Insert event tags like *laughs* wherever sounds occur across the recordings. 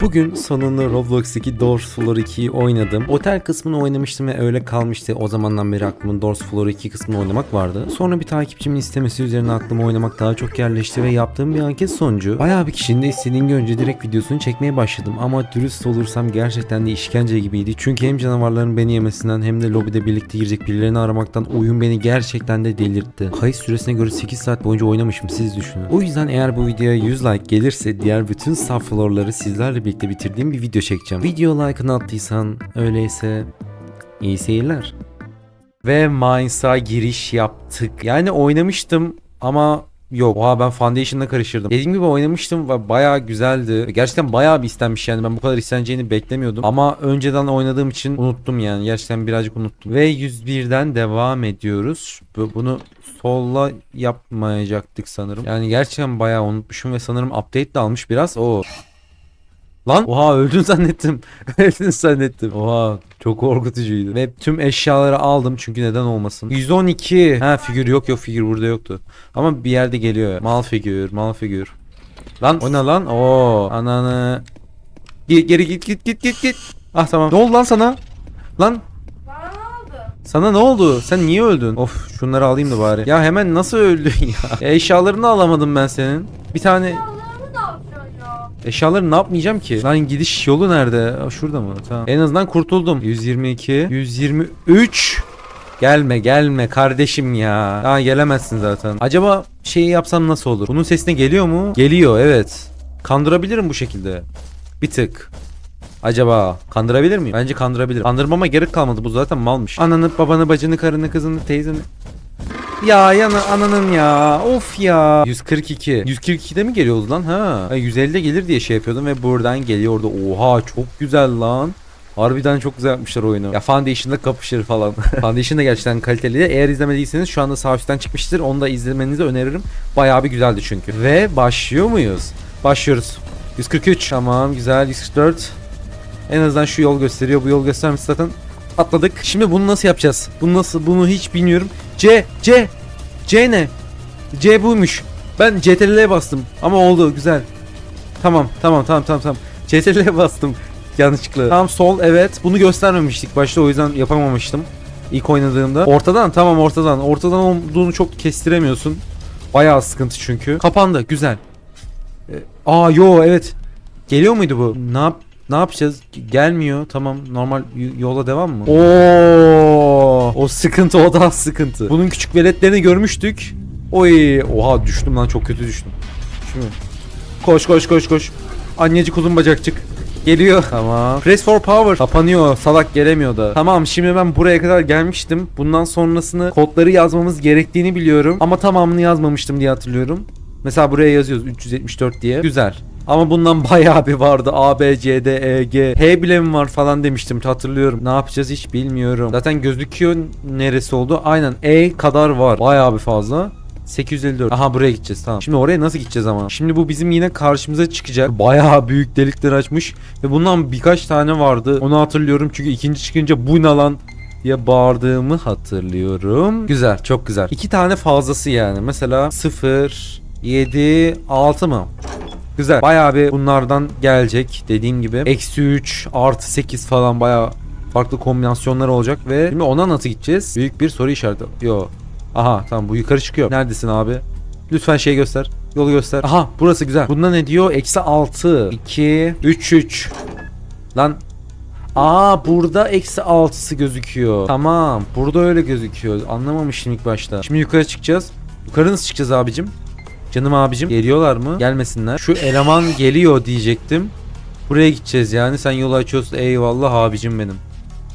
Bugün sonunda Roblox'taki Doors Floor 2'yi oynadım. Otel kısmını oynamıştım ve öyle kalmıştı. O zamandan beri aklımın Doors Floor 2 kısmını oynamak vardı. Sonra bir takipçimin istemesi üzerine aklıma oynamak daha çok yerleşti ve yaptığım bir anket sonucu bayağı bir kişinin de istediğini önce direkt videosunu çekmeye başladım. Ama dürüst olursam gerçekten de işkence gibiydi. Çünkü hem canavarların beni yemesinden hem de lobide birlikte girecek birilerini aramaktan oyun beni gerçekten de delirtti. Kayıt süresine göre 8 saat boyunca oynamışım siz düşünün. O yüzden eğer bu videoya 100 like gelirse diğer bütün saf floorları sizlerle birlikte bitirdiğim bir video çekeceğim. Video like'ını attıysan öyleyse iyi seyirler. Ve Minds'a giriş yaptık. Yani oynamıştım ama yok. Oha ben Foundation'la karıştırdım. Dediğim gibi oynamıştım ve bayağı güzeldi. Gerçekten bayağı bir istenmiş yani. Ben bu kadar isteneceğini beklemiyordum. Ama önceden oynadığım için unuttum yani. Gerçekten birazcık unuttum. Ve 101'den devam ediyoruz. Bu- Bunu solla yapmayacaktık sanırım. Yani gerçekten bayağı unutmuşum ve sanırım update de almış biraz. O Lan oha öldün zannettim. *laughs* öldün zannettim. Oha çok korkutucuydu. Ve tüm eşyaları aldım çünkü neden olmasın. 112. Ha figür yok yok figür burada yoktu. Ama bir yerde geliyor. Mal figür mal figür. Lan o ne lan? Oo ananı. Geri, geri git git git git git. Ah tamam. Ne oldu lan sana? Lan Bana ne oldu? sana ne oldu? Sen niye öldün? Of şunları alayım da bari. Ya hemen nasıl öldün *laughs* ya? Eşyalarını alamadım ben senin. Bir tane Allah'ımı da yapacaksın ya. Eşyaları ne yapmayacağım ki? Lan gidiş yolu nerede? Aa, şurada mı? Tamam. En azından kurtuldum. 122, 123. Gelme gelme kardeşim ya. Daha gelemezsin zaten. Acaba şeyi yapsam nasıl olur? Bunun sesine geliyor mu? Geliyor evet. Kandırabilirim bu şekilde. Bir tık. Acaba kandırabilir miyim? Bence kandırabilirim. Kandırmama gerek kalmadı. Bu zaten malmış. Ananı, babanı, bacını, karını, kızını, teyzeni. Ya yana ananın ya. Of ya. 142. 142'de mi geliyoruz lan? Ha. ha 150'de gelir diye şey yapıyordum ve buradan geliyordu. Oha çok güzel lan. Harbiden çok güzel yapmışlar oyunu. Ya Foundation'da kapışır falan. *laughs* Foundation da gerçekten kaliteli. Eğer izlemediyseniz şu anda sağ çıkmıştır. Onu da izlemenizi öneririm. Bayağı bir güzeldi çünkü. Ve başlıyor muyuz? Başlıyoruz. 143. Tamam güzel. 144. En azından şu yol gösteriyor. Bu yol göstermiş zaten. Atladık. Şimdi bunu nasıl yapacağız? Bunu nasıl? Bunu hiç bilmiyorum. C, C, C ne? C buymuş. Ben CTRL'ye bastım ama oldu güzel. Tamam, tamam, tamam, tamam, tamam. CTRL'ye bastım yanlışlıkla. Tamam sol evet. Bunu göstermemiştik başta o yüzden yapamamıştım. İlk oynadığımda. Ortadan tamam ortadan. Ortadan olduğunu çok kestiremiyorsun. Bayağı sıkıntı çünkü. Kapandı güzel. Ee, aa yo evet. Geliyor muydu bu? Ne yap ne yapacağız? Gelmiyor. Tamam. Normal yola devam mı? Oo! O sıkıntı o daha sıkıntı. Bunun küçük veletlerini görmüştük. Oy! Oha düştüm lan çok kötü düştüm. Şimdi. Koş koş koş koş. Anneci kulun bacakçık. Geliyor. Tamam. Press for power. Kapanıyor. Salak gelemiyor da. Tamam şimdi ben buraya kadar gelmiştim. Bundan sonrasını kodları yazmamız gerektiğini biliyorum. Ama tamamını yazmamıştım diye hatırlıyorum. Mesela buraya yazıyoruz 374 diye. Güzel. Ama bundan *laughs* bayağı bir vardı. A, B, C, D, E, G. H bile mi var falan demiştim hatırlıyorum. Ne yapacağız hiç bilmiyorum. Zaten gözüküyor neresi oldu. Aynen E kadar var. Bayağı bir fazla. 854. Aha buraya gideceğiz tamam. Şimdi oraya nasıl gideceğiz ama? Şimdi bu bizim yine karşımıza çıkacak. Bayağı büyük delikler açmış. Ve bundan birkaç tane vardı. Onu hatırlıyorum çünkü ikinci çıkınca bu ne lan diye bağırdığımı hatırlıyorum. Güzel çok güzel. İki tane fazlası yani. Mesela 0, 7, 6 mı? Güzel. Bayağı bir bunlardan gelecek dediğim gibi. Eksi 3 artı 8 falan bayağı farklı kombinasyonlar olacak ve şimdi ona nasıl gideceğiz? Büyük bir soru işareti. Yo. Aha tamam bu yukarı çıkıyor. Neredesin abi? Lütfen şey göster. Yolu göster. Aha burası güzel. Bunda ne diyor? Eksi 6. 2. 3 3. Lan. Aa burada eksi 6'sı gözüküyor. Tamam. Burada öyle gözüküyor. Anlamamıştım ilk başta. Şimdi yukarı çıkacağız. Yukarı nasıl çıkacağız abicim? Canım abicim geliyorlar mı? Gelmesinler. Şu eleman geliyor diyecektim. Buraya gideceğiz yani. Sen yolu açıyorsun. Eyvallah abicim benim.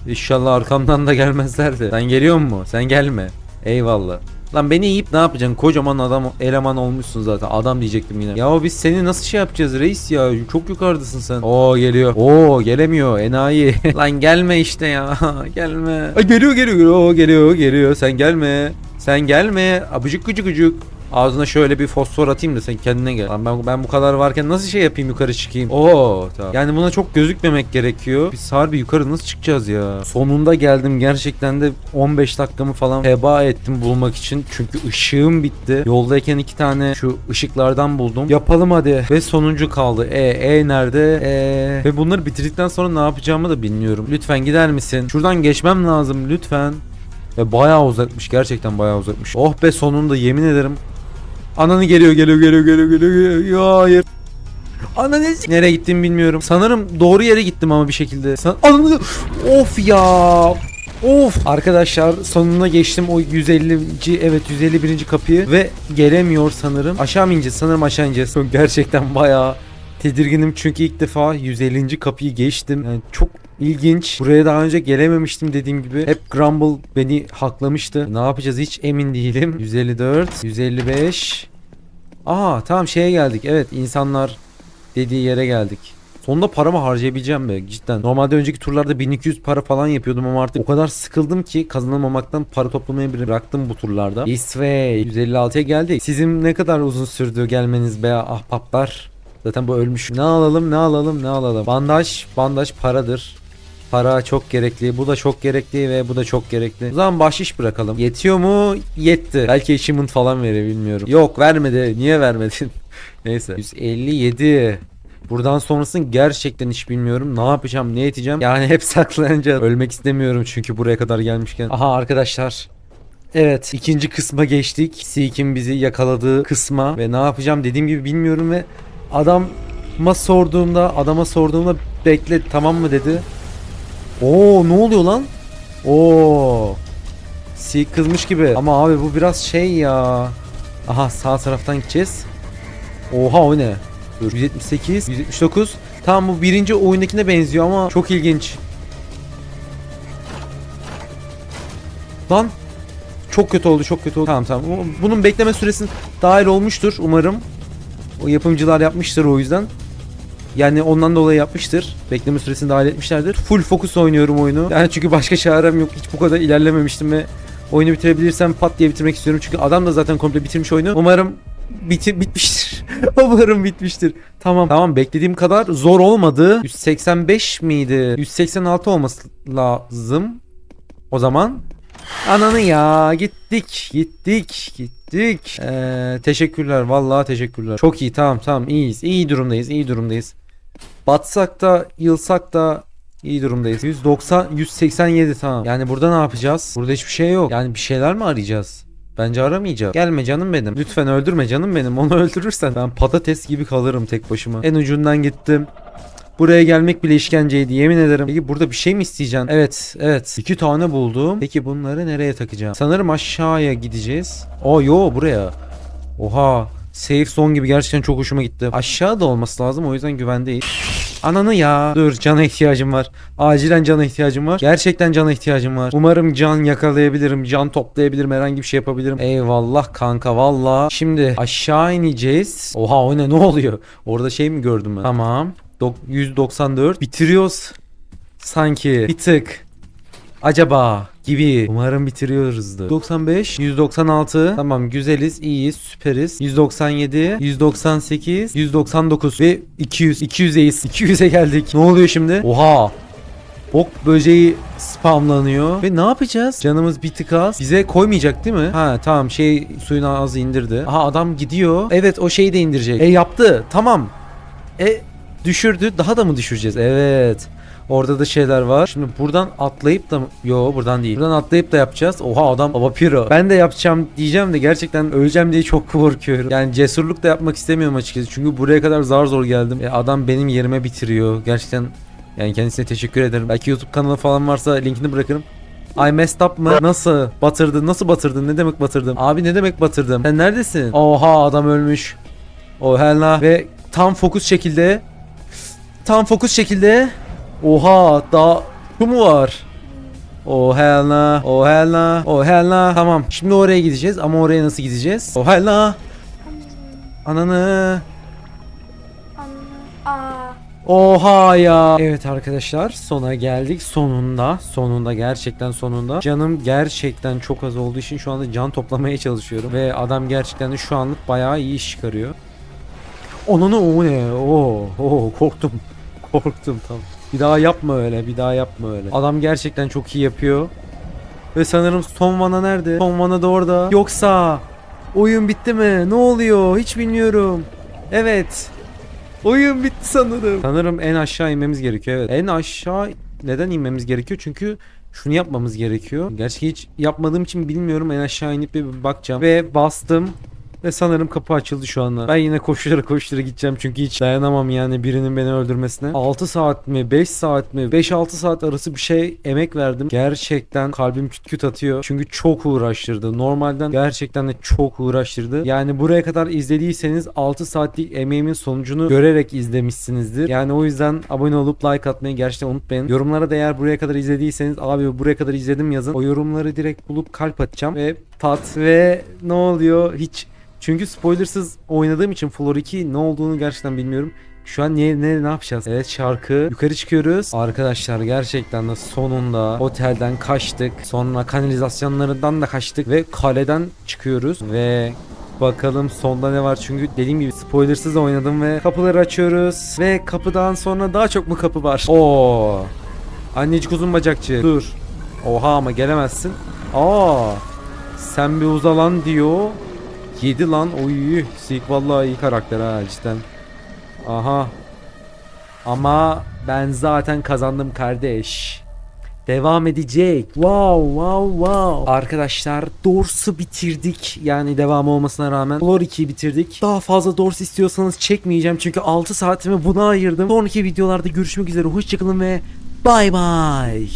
İnşallah arkamdan da gelmezler de. Sen geliyor mu? Sen gelme. Eyvallah. Lan beni yiyip ne yapacaksın? Kocaman adam eleman olmuşsun zaten. Adam diyecektim yine. Ya biz seni nasıl şey yapacağız reis ya? Çok yukarıdasın sen. Oo geliyor. Oo gelemiyor. Enayi. *laughs* Lan gelme işte ya. *laughs* gelme. Ay geliyor geliyor. Oo geliyor geliyor. Sen gelme. Sen gelme. Abıcık gıcık gıcık. Ağzına şöyle bir fosfor atayım da sen kendine gel. Ben, ben bu kadar varken nasıl şey yapayım yukarı çıkayım? Oo tamam. Yani buna çok gözükmemek gerekiyor. Biz harbi yukarı nasıl çıkacağız ya? Sonunda geldim gerçekten de 15 dakikamı falan heba ettim bulmak için. Çünkü ışığım bitti. Yoldayken iki tane şu ışıklardan buldum. Yapalım hadi. Ve sonuncu kaldı. E, E nerede? E. Ve bunları bitirdikten sonra ne yapacağımı da bilmiyorum. Lütfen gider misin? Şuradan geçmem lazım lütfen. Ve bayağı uzakmış gerçekten bayağı uzakmış. Oh be sonunda yemin ederim. Ananı geliyor geliyor geliyor geliyor geliyor. geliyor. Hayır. Ananı nereye gittiğimi bilmiyorum. Sanırım doğru yere gittim ama bir şekilde. San Ananı of ya. Of arkadaşlar sonuna geçtim o 150. evet 151. kapıyı ve gelemiyor sanırım. Aşağı mı ineceğiz? Sanırım aşağı ineceğiz. Gerçekten bayağı tedirginim çünkü ilk defa 150. kapıyı geçtim. Yani çok ilginç. Buraya daha önce gelememiştim dediğim gibi. Hep Grumble beni haklamıştı. Ne yapacağız hiç emin değilim. *laughs* 154, 155. Aha tamam şeye geldik. Evet insanlar dediği yere geldik. Sonunda paramı harcayabileceğim be cidden. Normalde önceki turlarda 1200 para falan yapıyordum ama artık o kadar sıkıldım ki kazanamamaktan para toplamayı bıraktım bu turlarda. Eastway 156'ya geldik. Sizin ne kadar uzun sürdü gelmeniz be ahbaplar. Zaten bu ölmüş. Ne alalım ne alalım ne alalım. Bandaj bandaj paradır. Para çok gerekli. Bu da çok gerekli ve bu da çok gerekli. O zaman bahşiş bırakalım. Yetiyor mu? Yetti. Belki achievement falan verir bilmiyorum. Yok vermedi. Niye vermedin? *laughs* Neyse. 157. Buradan sonrasını gerçekten hiç bilmiyorum. Ne yapacağım, ne edeceğim? Yani hep *laughs* saklanacağım. Ölmek istemiyorum çünkü buraya kadar gelmişken. Aha arkadaşlar. Evet ikinci kısma geçtik. Seek'in bizi yakaladığı kısma ve ne yapacağım dediğim gibi bilmiyorum ve adama sorduğumda adama sorduğumda bekle tamam mı dedi. Oo ne oluyor lan? Oo. Seek kızmış gibi. Ama abi bu biraz şey ya. Aha sağ taraftan gideceğiz. Oha o ne? Dur 178, 179. Tamam bu birinci oyundakine benziyor ama çok ilginç. Lan çok kötü oldu çok kötü oldu. Tamam tamam. Bu- Bunun bekleme süresi dahil olmuştur umarım. O yapımcılar yapmıştır o yüzden. Yani ondan dolayı yapmıştır. Bekleme süresini dahil etmişlerdir. Full fokus oynuyorum oyunu. Yani çünkü başka çarem yok. Hiç bu kadar ilerlememiştim ve oyunu bitirebilirsem pat diye bitirmek istiyorum. Çünkü adam da zaten komple bitirmiş oyunu. Umarım biti bitmiştir. *laughs* Umarım bitmiştir. Tamam. Tamam beklediğim kadar zor olmadı. 185 miydi? 186 olması lazım. O zaman Ananı ya gittik gittik gittik. Ee, teşekkürler vallahi teşekkürler. Çok iyi tamam tamam iyiyiz iyi durumdayız iyi durumdayız. Batsak da yılsak da iyi durumdayız. 190 187 tamam. Yani burada ne yapacağız? Burada hiçbir şey yok. Yani bir şeyler mi arayacağız? Bence aramayacağım. Gelme canım benim. Lütfen öldürme canım benim. Onu *laughs* öldürürsen ben patates gibi kalırım tek başıma. En ucundan gittim. Buraya gelmek bile işkenceydi yemin ederim. Peki burada bir şey mi isteyeceksin? Evet, evet. İki tane buldum. Peki bunları nereye takacağım? Sanırım aşağıya gideceğiz. O yo buraya. Oha. Safe zone gibi gerçekten çok hoşuma gitti. Aşağıda olması lazım o yüzden güvendeyiz. Ananı ya. Dur cana ihtiyacım var. Acilen cana ihtiyacım var. Gerçekten cana ihtiyacım var. Umarım can yakalayabilirim. Can toplayabilirim. Herhangi bir şey yapabilirim. Eyvallah kanka valla. Şimdi aşağı ineceğiz. Oha o ne ne oluyor? Orada şey mi gördüm ben? Tamam. Dok- 194. Bitiriyoruz. Sanki. Bir tık. Acaba gibi. Umarım bitiriyoruzdur. 95, 196. Tamam güzeliz, iyiyiz, süperiz. 197, 198, 199 ve 200. 200'eyiz. 200'e geldik. Ne oluyor şimdi? Oha. Bok böceği spamlanıyor. Ve ne yapacağız? Canımız bir tık az. Bize koymayacak değil mi? Ha tamam şey suyun ağzı indirdi. Aha adam gidiyor. Evet o şeyi de indirecek. E yaptı. Tamam. E düşürdü. Daha da mı düşüreceğiz? Evet. Orada da şeyler var. Şimdi buradan atlayıp da? Yo buradan değil. Buradan atlayıp da yapacağız. Oha adam baba. Ben de yapacağım diyeceğim de gerçekten öleceğim diye çok *laughs* korkuyorum. Yani cesurluk da yapmak istemiyorum açıkçası. Çünkü buraya kadar zar zor geldim. E, adam benim yerime bitiriyor. Gerçekten yani kendisine teşekkür ederim. Belki YouTube kanalı falan varsa linkini bırakırım. I messed up mı? Nasıl? Batırdın. Nasıl batırdın? Ne demek batırdım? Abi ne demek batırdım? Sen neredesin? Oha adam ölmüş. O hella. Ve tam fokus şekilde tam fokus şekilde Oha daha şu mu var? Oh hell nah. Oh hell nah. Oh hell nah. Tamam. Şimdi oraya gideceğiz ama oraya nasıl gideceğiz? Oh hell nah. Ananı. Oha ya. Evet arkadaşlar sona geldik. Sonunda. Sonunda gerçekten sonunda. Canım gerçekten çok az olduğu için şu anda can toplamaya çalışıyorum. Ve adam gerçekten de şu anlık bayağı iyi iş çıkarıyor. Onunu o ne? Oo, oo korktum. Korktum tamam. Bir daha yapma öyle. Bir daha yapma öyle. Adam gerçekten çok iyi yapıyor. Ve sanırım son vana nerede? Son vana da orada. Yoksa oyun bitti mi? Ne oluyor? Hiç bilmiyorum. Evet. Oyun bitti sanırım. Sanırım en aşağı inmemiz gerekiyor. Evet. En aşağı neden inmemiz gerekiyor? Çünkü şunu yapmamız gerekiyor. Gerçi hiç yapmadığım için bilmiyorum. En aşağı inip bir bakacağım. Ve bastım. Ve sanırım kapı açıldı şu anda. Ben yine koştura koştura gideceğim çünkü hiç dayanamam yani birinin beni öldürmesine. 6 saat mi 5 saat mi 5-6 saat arası bir şey emek verdim. Gerçekten kalbim küt küt atıyor. Çünkü çok uğraştırdı. Normalden gerçekten de çok uğraştırdı. Yani buraya kadar izlediyseniz 6 saatlik emeğimin sonucunu görerek izlemişsinizdir. Yani o yüzden abone olup like atmayı gerçekten unutmayın. Yorumlara da eğer buraya kadar izlediyseniz abi buraya kadar izledim yazın. O yorumları direkt bulup kalp atacağım ve pat ve ne oluyor hiç çünkü spoilersız oynadığım için Floor 2 ne olduğunu gerçekten bilmiyorum. Şu an ne, ne, ne yapacağız? Evet şarkı. Yukarı çıkıyoruz. Arkadaşlar gerçekten de sonunda otelden kaçtık. Sonra kanalizasyonlarından da kaçtık. Ve kaleden çıkıyoruz. Ve bakalım sonda ne var. Çünkü dediğim gibi spoilersız oynadım ve kapıları açıyoruz. Ve kapıdan sonra daha çok mu kapı var? Oo. Annecik uzun bacakçı. Dur. Oha ama gelemezsin. Aa. Sen bir uzalan diyor. 7 lan oy Sik vallahi iyi karakter ha cidden. Aha. Ama ben zaten kazandım kardeş. Devam edecek. Wow wow wow. Arkadaşlar Dors'u bitirdik. Yani devam olmasına rağmen. Floor 2'yi bitirdik. Daha fazla Dors istiyorsanız çekmeyeceğim. Çünkü 6 saatimi buna ayırdım. Sonraki videolarda görüşmek üzere. Hoşçakalın ve bay bay.